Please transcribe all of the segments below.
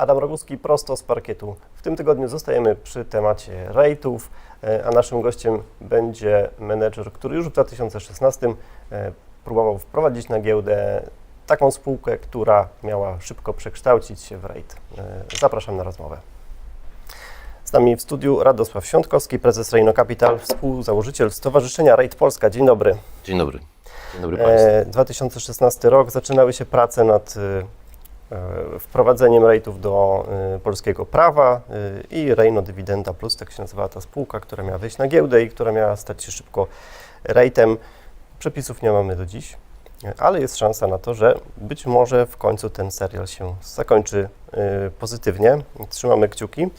Adam Roguski prosto z parkietu. W tym tygodniu zostajemy przy temacie rejtów, e, a naszym gościem będzie menedżer, który już w 2016 e, próbował wprowadzić na giełdę taką spółkę, która miała szybko przekształcić się w rejt. E, Zapraszam na rozmowę. Z nami w studiu Radosław Świątkowski, prezes Reino Capital, współzałożyciel Stowarzyszenia Rejt Polska. Dzień dobry. Dzień dobry. Dzień dobry Państwu. E, 2016 rok zaczynały się prace nad wprowadzeniem rejtów do e, polskiego prawa e, i Reino Dywidenda Plus, tak się nazywała ta spółka, która miała wyjść na giełdę i która miała stać się szybko rejtem. Przepisów nie mamy do dziś, e, ale jest szansa na to, że być może w końcu ten serial się zakończy e, pozytywnie. Trzymamy kciuki.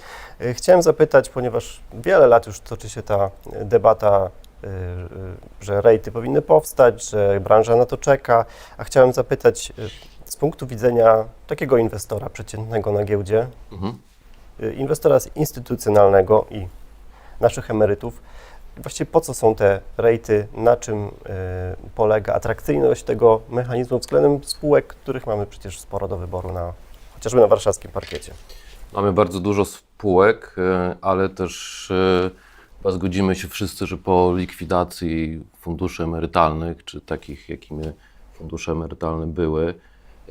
E, Chciałem zapytać, ponieważ wiele lat już toczy się ta debata że rejty powinny powstać, że branża na to czeka, a chciałem zapytać punktu widzenia takiego inwestora przeciętnego na giełdzie, Mhm. y, inwestora instytucjonalnego i naszych emerytów, właściwie po co są te rejty, na czym y, polega atrakcyjność tego mechanizmu względem spółek, których mamy przecież sporo do wyboru na chociażby na warszawskim parkiecie. Mamy bardzo dużo spółek, e, ale też chyba zgodzimy się wszyscy, że po likwidacji funduszy emerytalnych, czy takich, jakimi fundusze emerytalne były,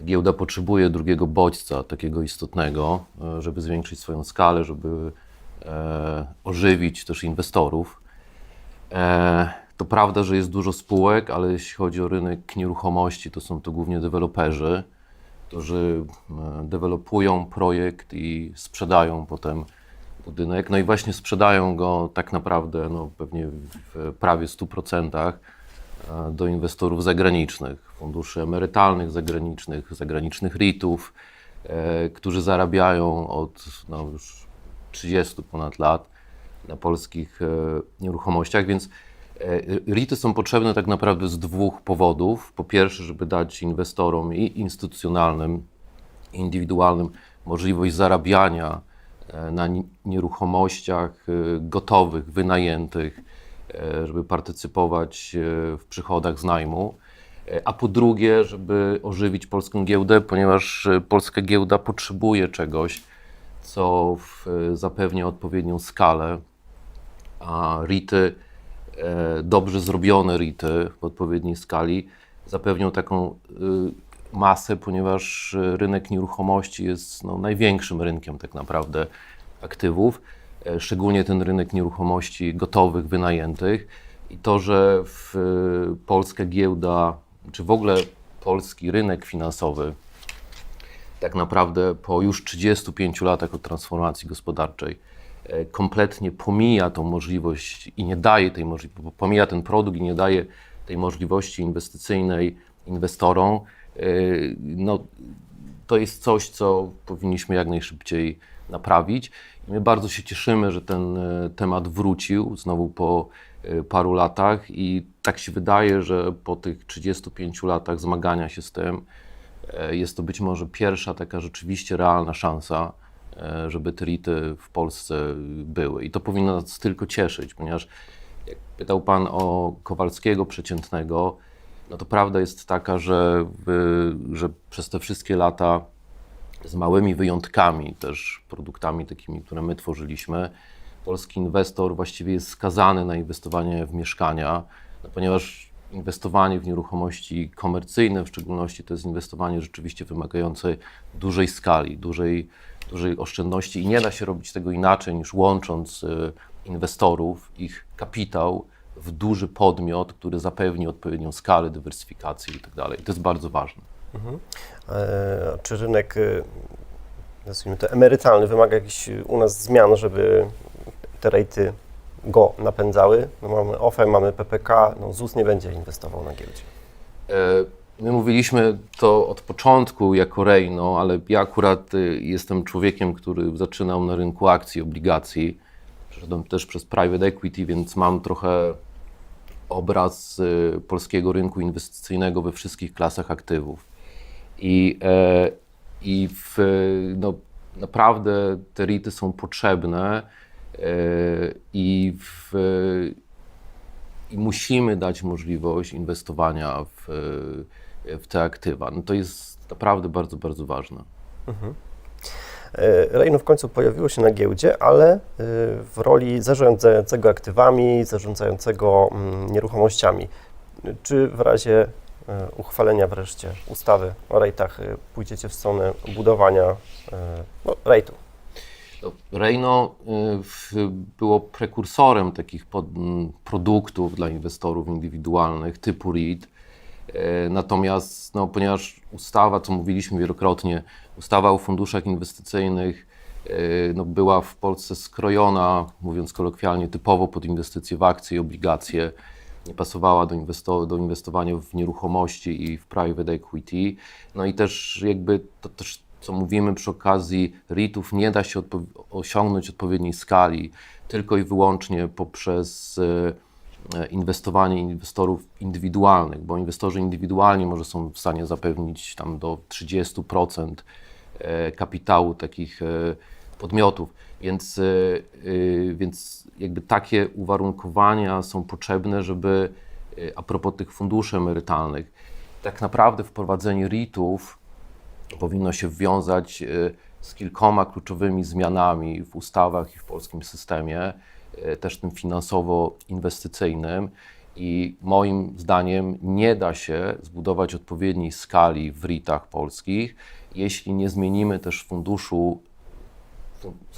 giełda potrzebuje drugiego bodźca, takiego istotnego, e, żeby zwiększyć swoją skalę, żeby e, ożywić też inwestorów. E, to prawda, że jest dużo spółek, ale jeśli chodzi o rynek nieruchomości, to są to głównie deweloperzy, którzy dewelopują projekt i sprzedają potem budynek. No i właśnie sprzedają go tak naprawdę no, pewnie w prawie 100% e, do inwestorów zagranicznych, funduszy emerytalnych zagranicznych, zagranicznych REIT-ów, e, którzy zarabiają od no, już 30 ponad lat na polskich e, nieruchomościach, więc e, REITy są potrzebne tak naprawdę z dwóch powodów. Po pierwsze, żeby dać inwestorom i instytucjonalnym, i indywidualnym możliwość zarabiania e, na ni- nieruchomościach e, gotowych, wynajętych, e, żeby partycypować e, w przychodach z najmu. E, A po drugie, żeby ożywić polską giełdę, ponieważ e, polska giełda potrzebuje czegoś, co zapewnia odpowiednią skalę, a REITy, e, dobrze zrobione REITy w odpowiedniej skali zapewnią taką masę, ponieważ e, rynek nieruchomości jest no, największym rynkiem tak naprawdę aktywów, e, szczególnie ten rynek nieruchomości gotowych, wynajętych i to, że w, e, polska giełda, czy w ogóle polski rynek finansowy tak naprawdę po już 35 latach od transformacji gospodarczej e, kompletnie pomija tą możliwość i nie daje tej możliwości, pomija ten produkt i nie daje tej możliwości inwestycyjnej inwestorom, e, no, to jest coś, co powinniśmy jak najszybciej naprawić. Bardzo się cieszymy, że ten e, temat wrócił znowu po e, paru latach i tak się wydaje, że po tych 35 latach zmagania się z tym, E, Jest to być może pierwsza taka rzeczywiście realna szansa, żeby te REITy w Polsce były. I to powinno nas tylko cieszyć, ponieważ jak pytał Pan o Kowalskiego przeciętnego, no to prawda jest taka, że, że przez te wszystkie lata z małymi wyjątkami, też produktami takimi, które my tworzyliśmy, polski inwestor właściwie jest skazany na inwestowanie w mieszkania, no ponieważ inwestowanie w nieruchomości komercyjne, w szczególności to jest inwestowanie rzeczywiście wymagające dużej skali, dużej, dużej oszczędności i nie da się robić tego inaczej niż łącząc y, inwestorów, ich kapitał w duży podmiot, który zapewni odpowiednią skalę, dywersyfikację i tak. To jest bardzo ważne. E, Czy rynek, y, nazwijmy to emerytalny, wymaga jakichś y, u nas zmian, żeby te rejty go napędzały? No mamy OFE, mamy PPK, no ZUS nie będzie inwestował na giełdzie. E, My mówiliśmy to od początku jako Reino, ale ja akurat jestem człowiekiem, który zaczynał na rynku akcji, obligacji. Przeszedłem też przez private equity, więc mam trochę obraz polskiego rynku inwestycyjnego we wszystkich klasach aktywów. I, e, i w, no, naprawdę te REITy są potrzebne e, i w, i musimy dać możliwość inwestowania w, w te aktywa. No to jest naprawdę bardzo, bardzo ważne. E, Rejno w końcu pojawiło się na giełdzie, ale w roli zarządzającego aktywami, zarządzającego mm, nieruchomościami. Czy w razie uchwalenia wreszcie ustawy o rejtach e, pójdziecie w stronę budowania e, no, rejtu? No, y, w- było prekursorem takich produktów dla inwestorów indywidualnych typu REIT. E, Natomiast, no, ponieważ ustawa, co mówiliśmy wielokrotnie, ustawa o funduszach inwestycyjnych e, no, była w Polsce skrojona, mówiąc kolokwialnie, typowo pod inwestycje w akcje i obligacje, nie pasowała do, inwesto- do inwestowania w nieruchomości i w private equity. No i też jakby to też, co mówimy przy okazji REIT-ów, nie da się odpo- osiągnąć odpowiedniej skali tylko i wyłącznie poprzez e, inwestowanie inwestorów indywidualnych, bo inwestorzy indywidualni może są w stanie zapewnić tam do 30% e, kapitału takich e, podmiotów. Więc, e, e, więc jakby takie uwarunkowania są potrzebne, żeby e, a propos tych funduszy emerytalnych, tak naprawdę wprowadzenie REIT-ów powinno się wiązać z kilkoma kluczowymi zmianami w ustawach i w polskim systemie, też tym finansowo-inwestycyjnym. I moim zdaniem nie da się zbudować odpowiedniej skali w REIT-ach polskich, jeśli nie zmienimy też funduszu fu-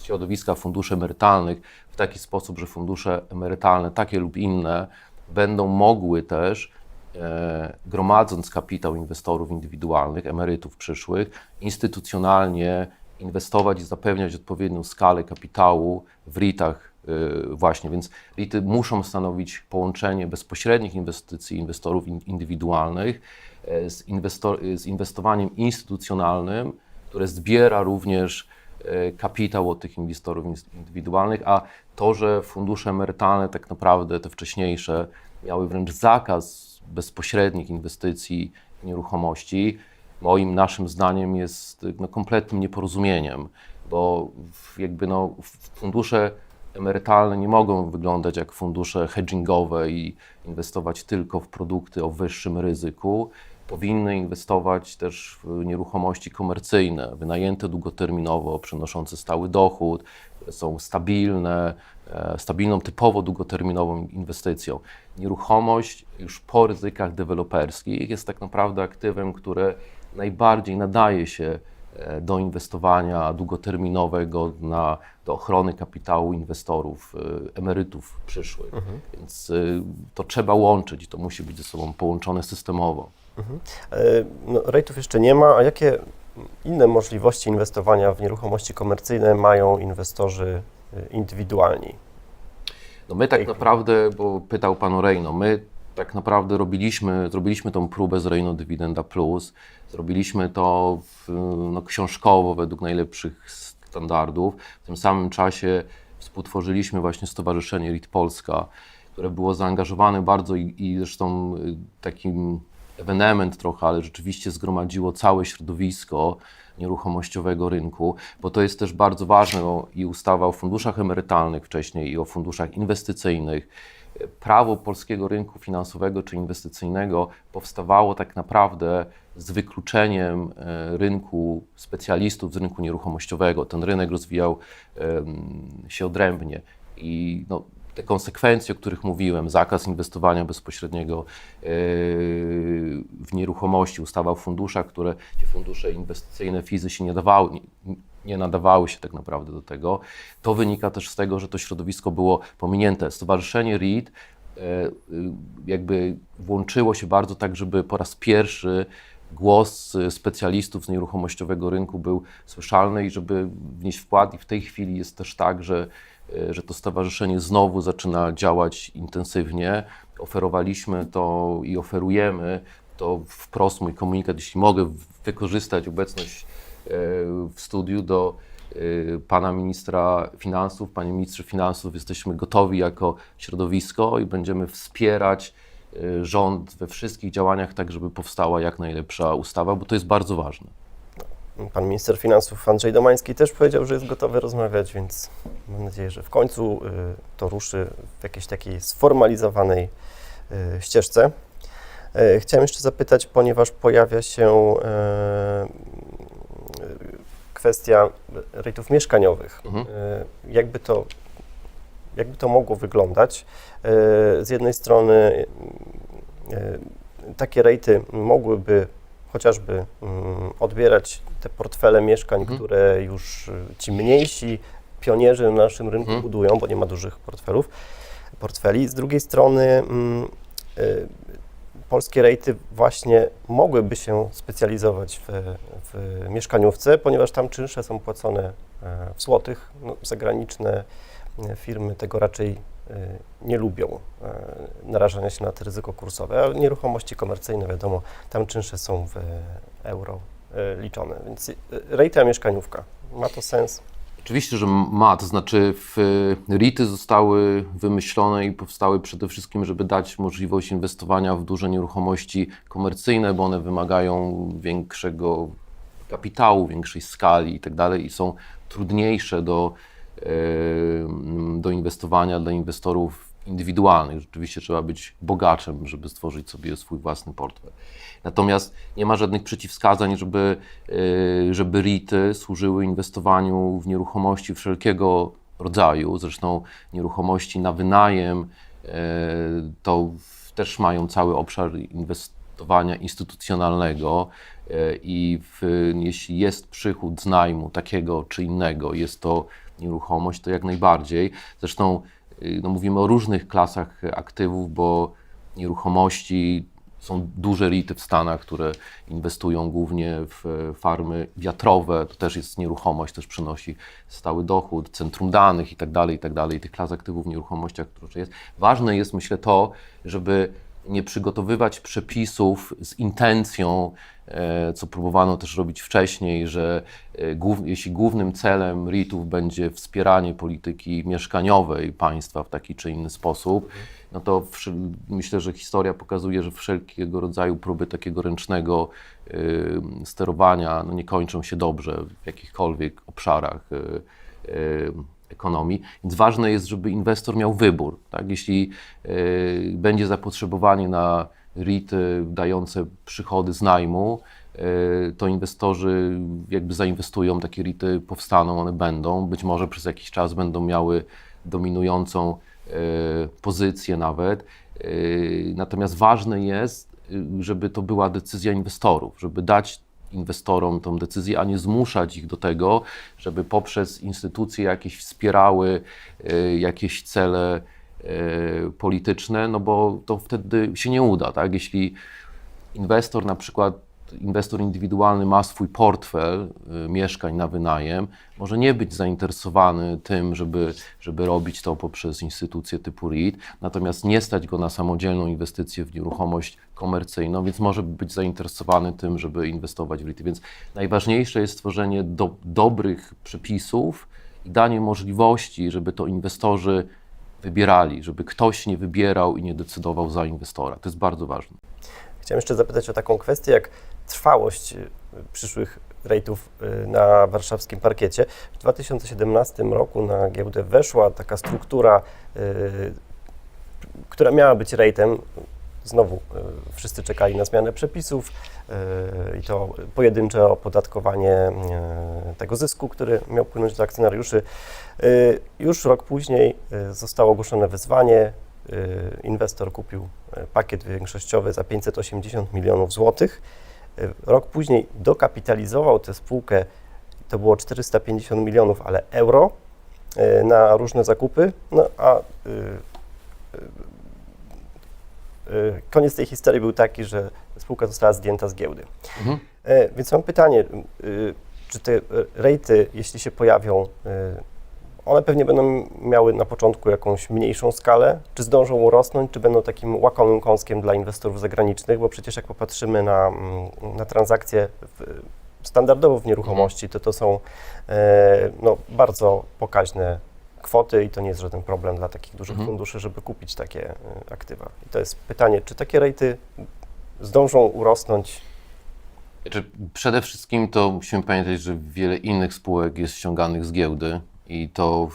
środowiska funduszy emerytalnych w taki sposób, że fundusze emerytalne, takie lub inne, będą mogły też, e, gromadząc kapitał inwestorów indywidualnych, emerytów przyszłych, instytucjonalnie inwestować i zapewniać odpowiednią skalę kapitału w REIT-ach e, właśnie, więc REIT-y muszą stanowić połączenie bezpośrednich inwestycji inwestorów in- indywidualnych e, z, inwestor- z inwestowaniem instytucjonalnym, które zbiera również kapitał od tych inwestorów indywidualnych, a to, że fundusze emerytalne tak naprawdę te wcześniejsze miały wręcz zakaz bezpośrednich inwestycji w nieruchomości, moim naszym zdaniem jest no, kompletnym nieporozumieniem, bo jakby no, fundusze emerytalne nie mogą wyglądać jak fundusze hedgingowe i inwestować tylko w produkty o wyższym ryzyku. Powinny inwestować też w nieruchomości komercyjne, wynajęte długoterminowo, przynoszące stały dochód, są stabilne, e, stabilną, typowo długoterminową inwestycją. Nieruchomość już po ryzykach deweloperskich jest tak naprawdę aktywem, które najbardziej nadaje się e, do inwestowania długoterminowego na, do ochrony kapitału inwestorów, e, emerytów przyszłych. Więc e, to trzeba łączyć, to musi być ze sobą połączone systemowo. E, No, rejtów jeszcze nie ma, a jakie inne możliwości inwestowania w nieruchomości komercyjne mają inwestorzy e, indywidualni? No my tak naprawdę, bo pytał Pan o Rejno, my tak naprawdę robiliśmy, zrobiliśmy tą próbę z Rejno Dywidenda Plus, zrobiliśmy to w, no, książkowo według najlepszych standardów. W tym samym czasie współtworzyliśmy właśnie Stowarzyszenie RIT Polska, które było zaangażowane bardzo i, i zresztą y, takim ewenement trochę, ale rzeczywiście zgromadziło całe środowisko nieruchomościowego rynku, bo to jest też bardzo ważne i ustawa o funduszach emerytalnych wcześniej i o funduszach inwestycyjnych. Prawo polskiego rynku finansowego czy inwestycyjnego powstawało tak naprawdę z wykluczeniem e, rynku specjalistów z rynku nieruchomościowego. Ten rynek rozwijał się odrębnie i no, te konsekwencje, o których mówiłem, zakaz inwestowania bezpośredniego yy, w nieruchomości, ustawa o funduszach, które te fundusze inwestycyjne fizy się nie dawały, nie, nadawały się tak naprawdę do tego. To wynika też z tego, że to środowisko było pominięte. Stowarzyszenie REIT e, jakby włączyło się bardzo tak, żeby po raz pierwszy głos y, specjalistów z nieruchomościowego rynku był słyszalny i żeby wnieść wkład. I w tej chwili jest też tak, że, że to stowarzyszenie znowu zaczyna działać intensywnie. Oferowaliśmy to i oferujemy to wprost mój komunikat, jeśli mogę wykorzystać obecność e, w studiu do e, pana ministra finansów. Panie ministrze finansów, jesteśmy gotowi jako środowisko i będziemy wspierać e, rząd we wszystkich działaniach, tak żeby powstała jak najlepsza ustawa, bo to jest bardzo ważne. Pan minister finansów Andrzej Domański też powiedział, że jest gotowy rozmawiać, więc mam nadzieję, że w końcu y, to ruszy w jakiejś takiej sformalizowanej y, ścieżce. Y, Chciałem jeszcze zapytać, ponieważ pojawia się kwestia rejtów mieszkaniowych. Mhm. Jakby to, jakby to mogło wyglądać? Z jednej strony takie rejty mogłyby chociażby mm, odbierać te portfele mieszkań, Mhm. które już e, ci mniejsi pionierzy na naszym rynku Mhm. budują, bo nie ma dużych portfelów, portfeli. Z drugiej strony mm, e, polskie rejty właśnie mogłyby się specjalizować w, w mieszkaniówce, ponieważ tam czynsze są płacone e, w złotych. No, zagraniczne e, firmy tego raczej nie lubią, e, narażania się na to ryzyko kursowe, a nieruchomości komercyjne, wiadomo, tam czynsze są w euro e, liczone, więc e, rejty a mieszkaniówka. Ma to sens? Oczywiście, że ma, to znaczy w, REITy zostały wymyślone i powstały przede wszystkim, żeby dać możliwość inwestowania w duże nieruchomości komercyjne, bo one wymagają większego kapitału, większej skali i tak i są trudniejsze do, do inwestowania dla inwestorów indywidualnych. Rzeczywiście trzeba być bogaczem, żeby stworzyć sobie swój własny portfel. Natomiast nie ma żadnych przeciwwskazań, żeby, e, żeby REITy służyły inwestowaniu w nieruchomości wszelkiego rodzaju. Zresztą nieruchomości na wynajem e, to też mają cały obszar inwestowania instytucjonalnego e, i w, jeśli jest przychód z najmu takiego czy innego, jest to nieruchomość, to jak najbardziej. Zresztą y, no, mówimy o różnych klasach aktywów, bo nieruchomości są duże REITy w Stanach, które inwestują głównie w e, farmy wiatrowe. To też jest nieruchomość, też przynosi stały dochód, centrum danych i tak dalej, i tak dalej. Tych klas aktywów w nieruchomościach, które jest. Ważne jest, myślę, to, żeby nie przygotowywać przepisów z intencją, co próbowano też robić wcześniej, że e, jeśli głównym celem REIT-ów będzie wspieranie polityki mieszkaniowej państwa w taki czy inny sposób, no to myślę, że historia pokazuje, że wszelkiego rodzaju próby takiego ręcznego y, sterowania no nie kończą się dobrze w jakichkolwiek obszarach ekonomii. Więc ważne jest, żeby inwestor miał wybór. Tak? Jeśli będzie zapotrzebowanie na REITy dające przychody z najmu, y, to inwestorzy jakby zainwestują, takie REITy powstaną, one będą, być może przez jakiś czas będą miały dominującą y, pozycję nawet. Y, Natomiast ważne jest, y, żeby to była decyzja inwestorów, żeby dać inwestorom tą decyzję, a nie zmuszać ich do tego, żeby poprzez instytucje jakieś wspierały y, jakieś cele y, polityczne, no bo to wtedy się nie uda, tak? Jeśli inwestor na przykład inwestor indywidualny ma swój portfel y, mieszkań na wynajem, może nie być zainteresowany tym, żeby, żeby robić to poprzez instytucje typu REIT, natomiast nie stać go na samodzielną inwestycję w nieruchomość komercyjną, więc może być zainteresowany tym, żeby inwestować w REIT. Więc najważniejsze jest stworzenie do, dobrych przepisów i danie możliwości, żeby to inwestorzy wybierali, żeby ktoś nie wybierał i nie decydował za inwestora. To jest bardzo ważne. Chciałem jeszcze zapytać o taką kwestię, jak trwałość y, przyszłych rejtów y, na warszawskim parkiecie. W 2017 roku na giełdę weszła taka struktura, y, która miała być rejtem. Znowu y, wszyscy czekali na zmianę przepisów y, i to pojedyncze opodatkowanie y, tego zysku, który miał płynąć do akcjonariuszy. Już rok później zostało ogłoszone wezwanie. Inwestor kupił pakiet większościowy za 580 milionów złotych. Rok później dokapitalizował tę spółkę, to było 450 milionów, ale euro na różne zakupy. No a koniec tej historii był taki, że spółka została zdjęta z giełdy. Mhm. E, Więc mam pytanie, y, czy te rejty, jeśli się pojawią, y, one pewnie będą miały na początku jakąś mniejszą skalę, czy zdążą urosnąć, czy będą takim łakomym kąskiem dla inwestorów zagranicznych, bo przecież jak popatrzymy na, na transakcje w, standardowo w nieruchomości, to to są e, no, bardzo pokaźne kwoty i to nie jest żaden problem dla takich dużych Mhm. funduszy, żeby kupić takie e, aktywa. I to jest pytanie, czy takie rejty zdążą urosnąć przede wszystkim to musimy pamiętać, że wiele innych spółek jest ściąganych z giełdy i to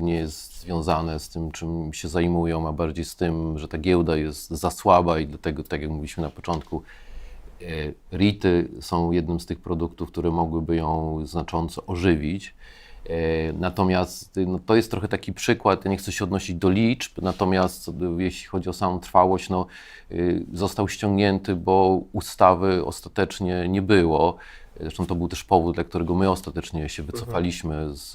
nie jest związane z tym, czym się zajmują, a bardziej z tym, że ta giełda jest za słaba i dlatego, tak jak mówiliśmy na początku, E, RITy są jednym z tych produktów, które mogłyby ją znacząco ożywić. E, Natomiast y, no, to jest trochę taki przykład, ja nie chcę się odnosić do liczb, natomiast y, jeśli chodzi o samą trwałość, no, y, został ściągnięty, bo ustawy ostatecznie nie było. Zresztą to był też powód, dla którego my ostatecznie się wycofaliśmy z,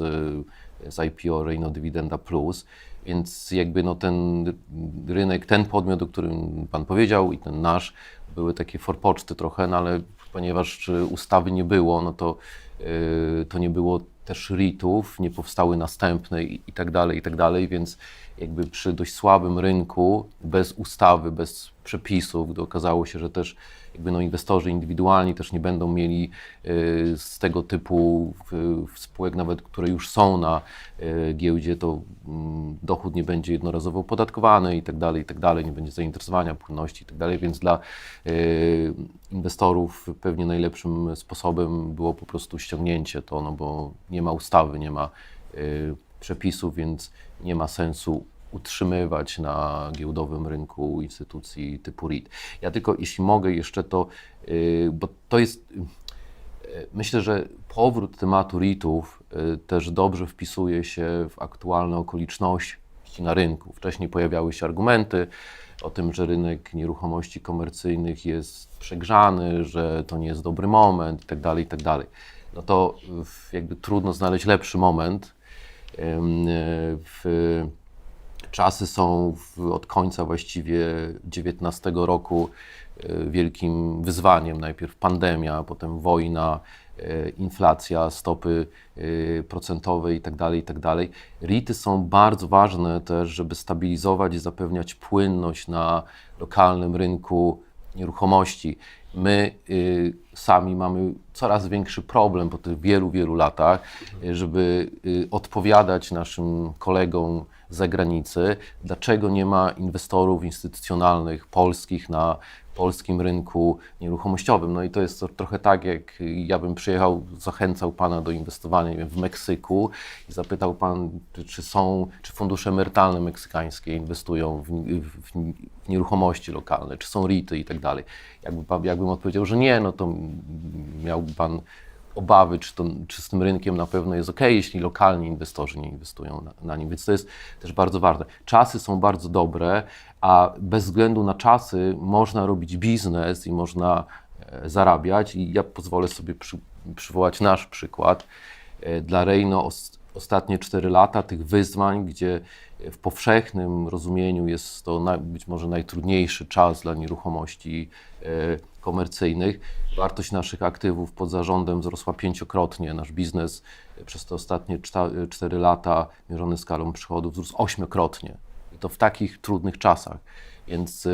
z IPO Reino Dividenda Plus. Więc jakby no ten rynek, ten podmiot, o którym Pan powiedział i ten nasz, były takie forpoczty trochę, no ale ponieważ ustawy nie było, no to, y, to nie było też RIT-ów, nie powstały następne i, i tak dalej, i tak dalej, więc jakby przy dość słabym rynku, bez ustawy, bez przepisów, okazało się, że też jakby no inwestorzy indywidualni też nie będą mieli y, z tego typu spółek, nawet które już są na y, giełdzie, to mm, dochód nie będzie jednorazowo opodatkowany i tak dalej, i tak dalej, nie będzie zainteresowania, płynności i tak dalej, więc dla y, inwestorów pewnie najlepszym sposobem było po prostu ściągnięcie to, no bo nie ma ustawy, nie ma przepisów, więc nie ma sensu utrzymywać na giełdowym rynku instytucji typu REIT. Ja tylko, jeśli mogę jeszcze to, y, bo to jest, y, myślę, że powrót tematu REITów y, też dobrze wpisuje się w aktualne okoliczności na rynku. Wcześniej pojawiały się argumenty o tym, że rynek nieruchomości komercyjnych jest przegrzany, że to nie jest dobry moment itd., tak itd. No to jakby trudno znaleźć lepszy moment. W, czasy są w, od końca właściwie XIX roku y, wielkim wyzwaniem. Najpierw pandemia, potem wojna, y, inflacja, stopy y, procentowe itd., itd. REITy są bardzo ważne też, żeby stabilizować i zapewniać płynność na lokalnym rynku nieruchomości. My y, sami mamy coraz większy problem po tych wielu, wielu latach, żeby y, odpowiadać naszym kolegom zagranicy, dlaczego nie ma inwestorów instytucjonalnych polskich na polskim rynku nieruchomościowym. No i to jest trochę tak, jak ja bym przyjechał, zachęcał Pana do inwestowania wiem, w Meksyku i zapytał Pan, czy, są, czy fundusze emerytalne meksykańskie inwestują w, w, w nieruchomości lokalne, czy są REITy i tak dalej. Jakby jakbym odpowiedział, że nie, no to miałby Pan obawy, czy, to, czy z tym rynkiem na pewno jest ok, jeśli lokalni inwestorzy nie inwestują na, na nim. Więc to jest też bardzo ważne. Czasy są bardzo dobre, a bez względu na czasy można robić biznes i można e, zarabiać. I ja pozwolę sobie przy, przywołać nasz przykład. E, Dla Reino ostatnie 4 lata tych wyzwań, gdzie w powszechnym rozumieniu jest to być może najtrudniejszy czas dla nieruchomości e, komercyjnych. Wartość naszych aktywów pod zarządem wzrosła pięciokrotnie. Nasz biznes e, przez te ostatnie 4 lata, mierzony skalą przychodów, wzrósł ośmiokrotnie. I to w takich trudnych czasach. Więc,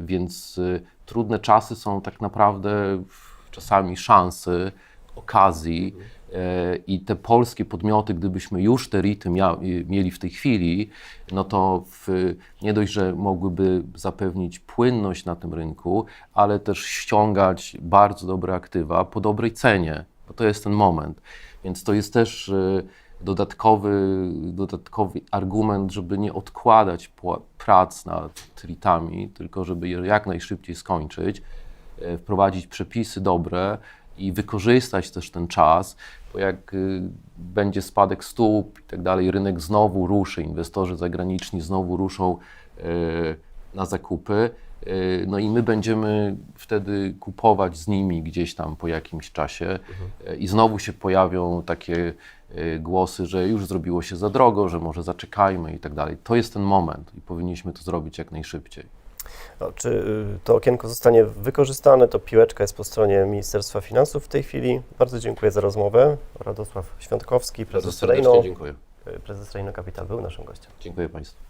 więc trudne czasy są tak naprawdę czasami szansy, okazji. e, I te polskie podmioty, gdybyśmy już te RITy mieli w tej chwili, no to w, nie dość, że mogłyby zapewnić płynność na tym rynku, ale też ściągać bardzo dobre aktywa po dobrej cenie, bo to jest ten moment. Więc to jest też y, dodatkowy, dodatkowy argument, żeby nie odkładać prac nad RITami, tylko żeby je jak najszybciej skończyć, e, wprowadzić przepisy dobre i wykorzystać też ten czas, bo jak y, będzie spadek stóp i tak dalej, rynek znowu ruszy, inwestorzy zagraniczni znowu ruszą e, na zakupy, e, no i my będziemy wtedy kupować z nimi gdzieś tam po jakimś czasie e, i znowu się pojawią takie głosy, że już zrobiło się za drogo, że może zaczekajmy i tak dalej. To jest ten moment i powinniśmy to zrobić jak najszybciej. No, czy y, to okienko zostanie wykorzystane, to piłeczka jest po stronie Ministerstwa Finansów w tej chwili. Bardzo dziękuję za rozmowę. Radosław Świątkowski, prezes Reino, dziękuję. y, prezes Reino Capital był naszym gościem. Dziękuję Państwu.